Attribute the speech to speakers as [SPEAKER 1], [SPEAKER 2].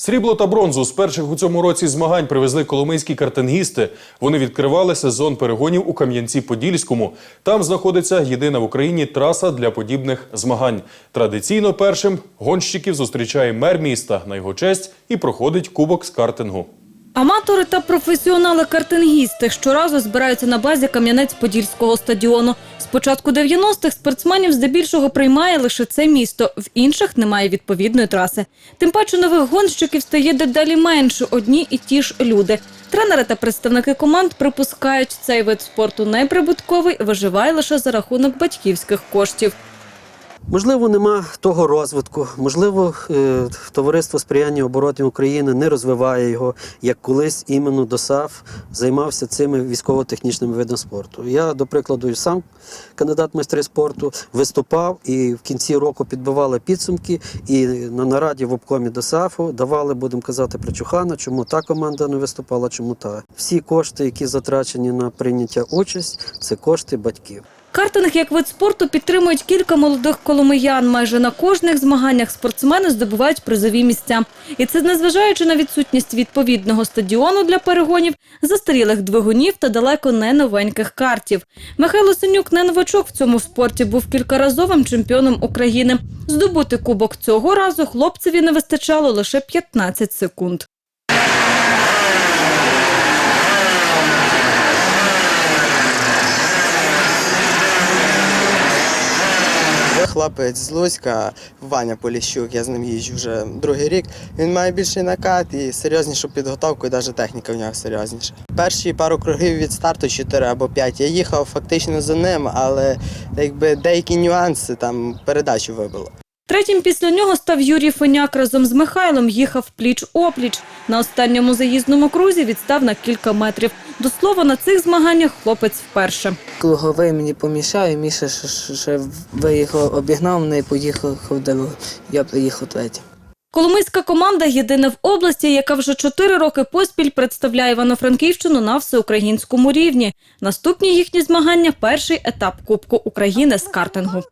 [SPEAKER 1] Срібло та бронзу з перших у цьому році змагань привезли коломийські картингісти. Вони відкривали сезон перегонів у Кам'янці-Подільському. Там знаходиться єдина в Україні траса для подібних змагань. Традиційно першим гонщиків зустрічає мер міста на його честь і проходить кубок з картингу.
[SPEAKER 2] Аматори та професіонали-картингісти щоразу збираються на базі Кам'янець-Подільського стадіону. Початку 90-х спортсменів здебільшого приймає лише це місто, в інших немає відповідної траси. Тим паче нових гонщиків стає дедалі менше одні і ті ж люди. Тренери та представники команд припускають, цей вид спорту неприбутковий, виживає лише за рахунок батьківських коштів.
[SPEAKER 3] Можливо, нема того розвитку, можливо, е, товариство сприяння оборотів України не розвиває його, як колись іменно ДОСАФ займався цими військово-технічними видами спорту. Я, до прикладу, сам кандидат майстри спорту виступав і в кінці року підбивали підсумки. І на нараді в обкомі ДОСАФу давали, будемо казати, причухана, чому та команда не виступала, чому та. Всі кошти, які затрачені на прийняття участь, це кошти батьків.
[SPEAKER 2] Картинг як вид спорту підтримують кілька молодих коломиян. Майже на кожних змаганнях спортсмени здобувають призові місця. І це незважаючи на відсутність відповідного стадіону для перегонів, застарілих двигунів та далеко не новеньких картів. Михайло Синюк не новачок в цьому спорті, був кількаразовим чемпіоном України. Здобути кубок цього разу хлопцеві не вистачало лише 15 секунд.
[SPEAKER 4] Хлопець з Луцька, Ваня Поліщук, я з ним їжджу вже другий рік. Він має більший накат і серйознішу підготовку, і навіть техніка в нього серйозніша. Перші пару кругів від старту 4 або 5 я їхав фактично за ним, але якби деякі нюанси там передачу вибило.
[SPEAKER 2] Третім після нього став Юрій Феняк. Разом з Михайлом їхав пліч-опліч. На останньому заїзному крузі відстав на кілька метрів. До слова, на цих змаганнях хлопець вперше.
[SPEAKER 5] Круговий мені помішав, і Міша ще, виїхав, обігнав мене і поїхав дорогу. Я приїхав третій.
[SPEAKER 2] Коломийська команда єдина в області, яка вже чотири роки поспіль представляє Івано-Франківщину на всеукраїнському рівні. Наступні їхні змагання – перший етап Кубку України з картингу.